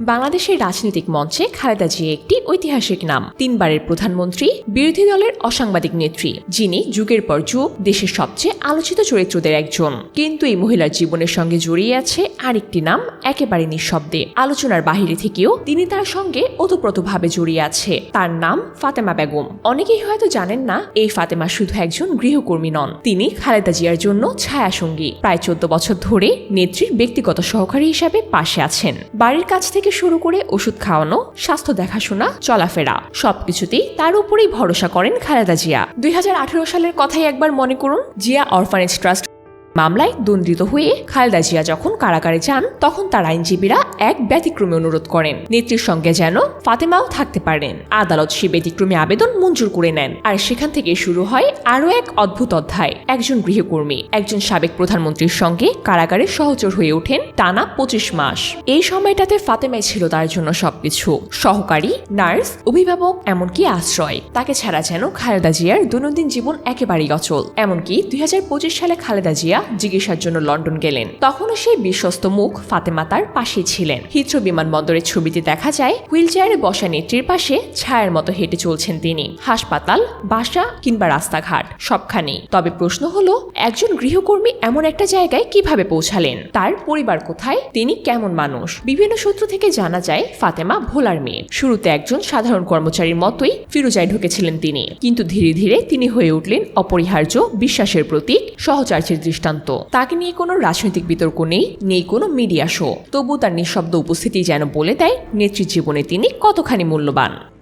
বাংলাদেশের রাজনৈতিক মঞ্চে খালেদা জিয়া একটি ঐতিহাসিক নাম। তিনবারের প্রধানমন্ত্রী, বিরোধী দলের অসাংবাদিক নেত্রী, যিনি যুগের পর যুগ দেশের সবচেয়ে আলোচিত চরিত্রদের একজন। কিন্তু এই মহিলার জীবনের সঙ্গে জড়িয়ে আছে আরেকটি নাম একেবারে নিঃশব্দে। আলোচনার বাহিরে থেকেও তিনি তার সঙ্গে ওতপ্রোতভাবে জড়িয়ে আছে। তার নাম ফাতেমা বেগম। অনেকেই হয়তো জানেন না, এই ফাতেমা শুধু একজন গৃহকর্মী নন। তিনি খালেদা জিয়ার জন্য ছায়াসঙ্গী। প্রায় চোদ্দ বছর ধরে নেত্রীর ব্যক্তিগত সহকারী হিসাবে পাশে আছেন। বাড়ির কাছ থেকে শুরু করে ওষুধ খাওয়ানো, স্বাস্থ্য দেখাশোনা, চলাফেরা, সবকিছুতেই তার উপরেই ভরসা করেন খালেদা জিয়া। দুই হাজার আঠারো সালের কথাই একবার মনে করুন, জিয়া অরফানেজ ট্রাস্ট মামলায় দণ্ডিত হয়ে খালেদা জিয়া যখন কারাগারে যান, তখন তার আইনজীবীরা এক ব্যতিক্রমী অনুরোধ করেন। নেত্রীর সঙ্গে যেন ফাতেমাও থাকতে পারেন। আদালত সে ব্যতিক্রমী আবেদন মঞ্জুর করে নেন। আর সেখান থেকে শুরু হয় আরও এক অদ্ভুত অধ্যায়। একজন গৃহকর্মী, একজন সাবেক প্রধানমন্ত্রীর সঙ্গে কারাগারে সহচর হয়ে ওঠেন টানা পঁচিশ মাস। এই সময়টাতে ফাতেমাই ছিল তার জন্য সবকিছু। সহকারী, নার্স, অভিভাবক, এমনকি আশ্রয়। তাকে ছাড়া যেন খালেদা জিয়ার দৈনন্দিন জীবন একেবারেই অচল। এমনকি দুই হাজার পঁচিশ সালে খালেদা জিয়া চিকিৎসার জন্য লন্ডন গেলেন। তখনও সেই বিশ্বস্ত মুখ ফাতেমা তার পাশেই ছিলেন। হিথ্রো বিমানবন্দরের ছবিতে দেখা যায় হুইল চেয়ারে বসা নেত্রীর পাশে ছায়ার মতো হেঁটে চলছেন তিনি। হাসপাতাল, বাসা কিংবা রাস্তাঘাট সবখানেই তবে প্রশ্ন হলো, একজন গৃহকর্মী এমন একটা জায়গায় কীভাবে পৌঁছালেন? তার পরিবার কোথায়? তিনি কেমন মানুষ? বিভিন্ন সূত্র থেকে জানা যায়, ফাতেমা ভোলার মেয়ে। শুরুতে একজন সাধারণ কর্মচারীর মতোই ফিরোজায় ঢুকেছিলেন তিনি। কিন্তু ধীরে ধীরে তিনি হয়ে উঠলেন অপরিহার্য, বিশ্বাসের প্রতীক, সহচার্যের দৃষ্টান্ত তাকে নিয়ে কোনো রাজনৈতিক বিতর্ক নেই নেই কোনো মিডিয়া শো। তবু তার নিঃশব্দ উপস্থিতি যেন বলে দেয় নেতৃজীবনে জীবনে তিনি কতখানি মূল্যবান।